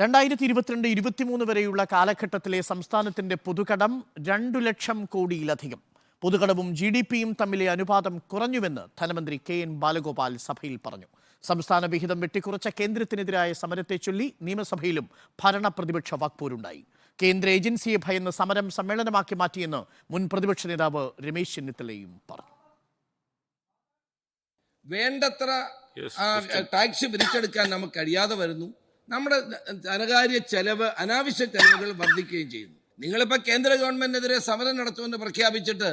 രണ്ടായിരത്തി ഇരുപത്തിരണ്ട് ഇരുപത്തിമൂന്ന് വരെയുള്ള കാലഘട്ടത്തിലെ സംസ്ഥാനത്തിന്റെ പൊതുകടം രണ്ടു ലക്ഷം കോടിയിലധികം. പൊതുകടവും ജി ഡി പിയും തമ്മിലെ അനുപാതം കുറഞ്ഞുവെന്ന് ധനമന്ത്രി കെ എൻ ബാലഗോപാൽ സഭയിൽ പറഞ്ഞു. സംസ്ഥാന വിഹിതം വെട്ടിക്കുറച്ച കേന്ദ്രത്തിനെതിരായ സമരത്തെ ചൊല്ലി നിയമസഭയിലും ഭരണപ്രതിപക്ഷ വാക്പോരുണ്ടായി. കേന്ദ്ര ഏജൻസിയെ ഭയന്ന് സമരം സമ്മേളനമാക്കി മാറ്റിയെന്ന് മുൻ പ്രതിപക്ഷ നേതാവ് രമേശ് ചെന്നിത്തലയും പറഞ്ഞു. വേണ്ടത്ര ടാക്സ് പിരിച്ചെടുക്കാൻ നമുക്ക് കഴിയാതെ വരുന്നു. നമ്മുടെ ധനകാര്യ ചെലവ് അനാവശ്യ ചെലവുകൾ വർദ്ധിക്കുകയും ചെയ്യുന്നു. നിങ്ങളിപ്പോൾ കേന്ദ്ര ഗവൺമെന്റിനെതിരെ സമരം നടത്തുമെന്ന് പ്രഖ്യാപിച്ചിട്ട്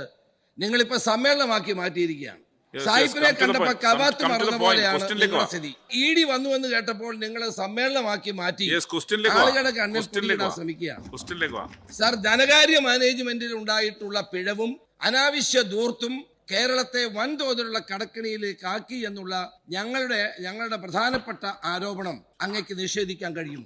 നിങ്ങളിപ്പോ സമ്മേളനമാക്കി മാറ്റിയിരിക്കുകയാണ്. സായിപ്പിനെ കണ്ടപ്പോ കവാത്ത് മറന്ന പോലെയാണ്. സ്ഥിതി. ഇ ഡി വന്നു എന്ന് കേട്ടപ്പോൾ നിങ്ങൾ സമ്മേളനമാക്കി മാറ്റി. ആളുകളെ കണ്ണിടാൻ ശ്രമിക്കുക സാർ ധനകാര്യ മാനേജ്മെന്റിൽ ഉണ്ടായിട്ടുള്ള പിഴവും അനാവശ്യ ദൂർത്തും കേരളത്തെ വൻതോതിലുള്ള കടക്കിണിയിലേക്ക് ആക്കി എന്നുള്ള ഞങ്ങളുടെ ഞങ്ങളുടെ പ്രധാനപ്പെട്ട ആരോപണം അങ്ങയ്ക്ക് നിഷേധിക്കാൻ കഴിയും.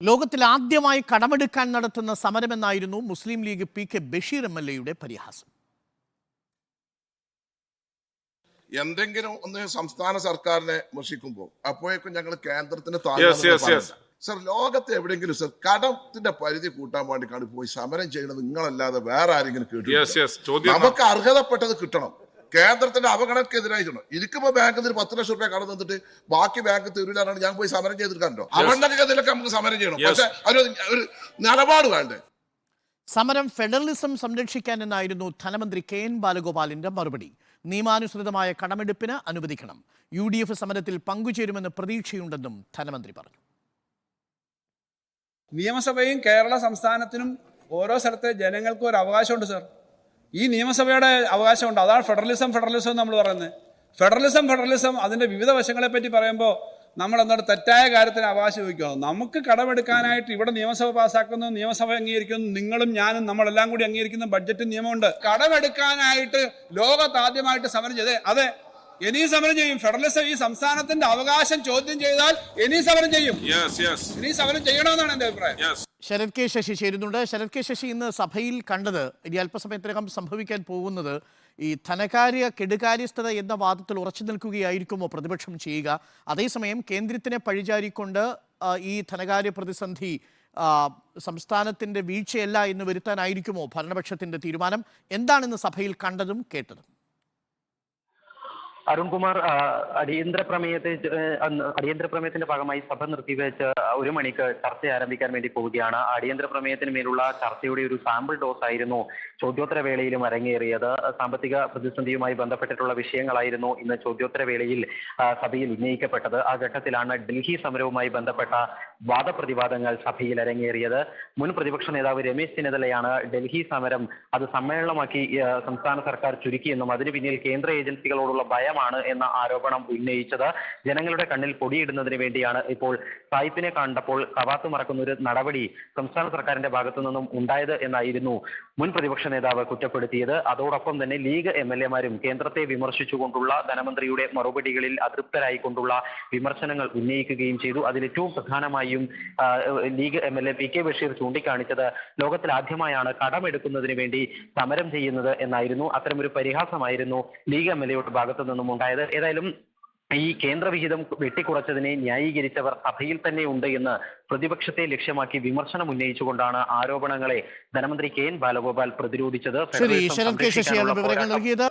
ലോകത്തിൽ ആദ്യമായി കടമെടുക്കാൻ നടത്തുന്ന സമരമെന്നായിരുന്നു Muslim League P K Basheer M L എയുടെ പരിഹാസം. എന്തെങ്കിലും ഒന്ന് സംസ്ഥാന സർക്കാരിനെ വിമർശിക്കുമ്പോൾ അപ്പോഴേക്കും ഞങ്ങൾ കേന്ദ്രത്തിന് yes. സർ ലോകത്ത് എവിടെയെങ്കിലും സർ കടത്തിന്റെ പരിധി കൂട്ടാൻ വേണ്ടി കണ്ട് പോയി സമരം ചെയ്യണത് നിങ്ങളല്ലാതെ വേറെ ആരെങ്കിലും കേട്ടു യെസ് യെസ് നമുക്ക് അർഹതപ്പെട്ടത് കിട്ടണം. കേന്ദ്രത്തിന്റെ അവഗണനക്കെതിരായിട്ടാണ് എനിക്കിപ്പോ ബാങ്കിൽ ഒരു പത്ത് ലക്ഷം രൂപ കടം തന്നിട്ട് ബാക്കി ബാങ്ക് തരൂലാണ് ഞാൻ പോയി സമരം ചെയ്തിട്ടുണ്ടോ? അവരുടെ ഇതിലൊക്കെ നമുക്ക് സമരം ചെയ്യണം. പക്ഷെ ഒരു നിലപാട് വേണ്ടേ? സമരം ഫെഡറലിസം സംരക്ഷിക്കാൻ എന്നായിരുന്നു ധനമന്ത്രി കെ എൻ ബാലഗോപാലിന്റെ മറുപടി. നിയമാനുസൃതമായ കടമെടുപ്പിന് അനുവദിക്കണം. യു ഡി എഫ് സമരത്തിൽ പങ്കുചേരുമെന്ന് പ്രതീക്ഷയുണ്ടെന്നും ധനമന്ത്രി പറഞ്ഞു. നിയമസഭയും കേരള സംസ്ഥാനത്തിനും ഓരോ സ്ഥലത്തെ ജനങ്ങൾക്കും ഒരു അവകാശമുണ്ട് സർ ഈ നിയമസഭയുടെ അവകാശമുണ്ട്. അതാണ് ഫെഡറലിസം ഫെഡറലിസം എന്ന് നമ്മൾ പറയുന്നത്. ഫെഡറലിസം ഫെഡറലിസം അതിന്റെ വിവിധ വശങ്ങളെ പറ്റി പറയുമ്പോൾ നമ്മൾ എന്താണ് തെറ്റായ കാര്യത്തിന് അവകാശം ചോദിക്കണം നമുക്ക് കടമെടുക്കാനായിട്ട് ഇവിടെ നിയമസഭ പാസ്സാക്കുന്നു നിയമസഭ അംഗീകരിക്കുന്നു നിങ്ങളും ഞാനും നമ്മളെല്ലാം കൂടി അംഗീകരിക്കുന്ന ബഡ്ജറ്റ് നിയമമുണ്ട്. കടമെടുക്കാനായിട്ട് ലോകത്ത് ആദ്യമായിട്ട് സമരം ചെയ്തേ അതെ ഇനിയും സമരം ചെയ്യും. ഫെഡറലിസം ഈ സംസ്ഥാനത്തിന്റെ അവകാശം ചോദ്യം ചെയ്താൽ ഇനിയും സമരം ചെയ്യും. യെസ് യെസ് ഇനിയും സമരം ചെയ്യണമെന്നാണ് എന്റെ അഭിപ്രായം. ശരത് കെ ശശി ചേരുന്നുണ്ട് ശരത് കെ ശശി ഇന്ന് സഭയിൽ കണ്ടത് ഇനി അല്പസമയത്തിനകം സംഭവിക്കാൻ പോകുന്നത് ഈ ധനകാര്യ കെടുകാര്യസ്ഥത എന്ന വാദത്തിൽ ഉറച്ചു നിൽക്കുകയായിരിക്കുമോ പ്രതിപക്ഷം ചെയ്യുക? അതേസമയം കേന്ദ്രത്തിനെ പഴിചാരിക്കൊണ്ട് ഈ ധനകാര്യ പ്രതിസന്ധി സംസ്ഥാനത്തിന്റെ വീഴ്ചയല്ല എന്ന് വരുത്താനായിരിക്കുമോ ഭരണപക്ഷത്തിന്റെ തീരുമാനം? എന്താണെന്ന് സഭയിൽ കണ്ടതും കേട്ടതും? അരുൺകുമാർ അടിയന്തര പ്രമേയത്തെ അടിയന്തര പ്രമേയത്തിന്റെ ഭാഗമായി സഭ നിർത്തിവെച്ച് ഒരു മണിക്ക് ചർച്ച ആരംഭിക്കാൻ വേണ്ടി പോവുകയാണ്. അടിയന്തര പ്രമേയത്തിന് മേലുള്ള ചർച്ചയുടെ ഒരു സാമ്പിൾ ഡോസ് ആയിരുന്നു ചോദ്യോത്തര വേളയിലും അരങ്ങേറിയത്. സാമ്പത്തിക പ്രതിസന്ധിയുമായി ബന്ധപ്പെട്ടിട്ടുള്ള വിഷയങ്ങളായിരുന്നു ഇന്ന് ചോദ്യോത്തര വേളയിൽ സഭയിൽ ഉന്നയിക്കപ്പെട്ടത്. ആ ഘട്ടത്തിലാണ് ഡൽഹി സമരവുമായി ബന്ധപ്പെട്ട വാദപ്രതിവാദങ്ങൾ സഭയിൽ അരങ്ങേറിയത്. മുൻ പ്രതിപക്ഷ നേതാവ് രമേശ് ചെന്നിത്തലയാണ് ഡൽഹി സമരം അത് സമ്മേളനമാക്കി സംസ്ഥാന സർക്കാർ ചുരുക്കിയെന്നും അതിന് പിന്നിൽ കേന്ദ്ര ഏജൻസികളോടുള്ള ഭയമാണ് എന്ന ആരോപണം ഉന്നയിച്ചത്. ജനങ്ങളുടെ കണ്ണിൽ പൊടിയിടുന്നതിന് വേണ്ടിയാണ് ഇപ്പോൾ സായിപ്പിനെ കണ്ടപ്പോൾ കവാത്ത് മറക്കുന്ന ഒരു നടപടി സംസ്ഥാന സർക്കാരിന്റെ ഭാഗത്തു നിന്നും ഉണ്ടായത് എന്നായിരുന്നു മുൻ പ്രതിപക്ഷ നേതാവ് കുറ്റപ്പെടുത്തിയത്. അതോടൊപ്പം തന്നെ ലീഗ് എം എൽ എമാരും കേന്ദ്രത്തെ വിമർശിച്ചുകൊണ്ടുള്ള ധനമന്ത്രിയുടെ മറുപടികളിൽ അതൃപ്തരായിക്കൊണ്ടുള്ള വിമർശനങ്ങൾ ഉന്നയിക്കുകയും ചെയ്തു. അതിൽ ഏറ്റവും പ്രധാനമായും ആ, League M L A P K Basheer ചൂണ്ടിക്കാണിച്ചത്. ലോകത്തിൽ ആദ്യമായാണ് കടമെടുക്കുന്നതിന് വേണ്ടി സമരം ചെയ്യുന്നത് എന്നായിരുന്നു. അത്തരമൊരു പരിഹാസമായിരുന്നു ലീഗ് എം എൽ എയുടെ ഭാഗത്തു നിന്നും ഉണ്ടായത്. ഏതായാലും ഈ കേന്ദ്രവിഹിതം വെട്ടിക്കുറച്ചതിനെ ന്യായീകരിച്ചവർ സഭയിൽ തന്നെ ഉണ്ട് എന്ന് പ്രതിപക്ഷത്തെ ലക്ഷ്യമാക്കി വിമർശനം ഉന്നയിച്ചുകൊണ്ടാണ് ആരോപണങ്ങളെ ധനമന്ത്രി കെ എൻ ബാലഗോപാൽ പ്രതിരോധിച്ചത്. ശരി വിവരങ്ങൾ നൽകിയത്.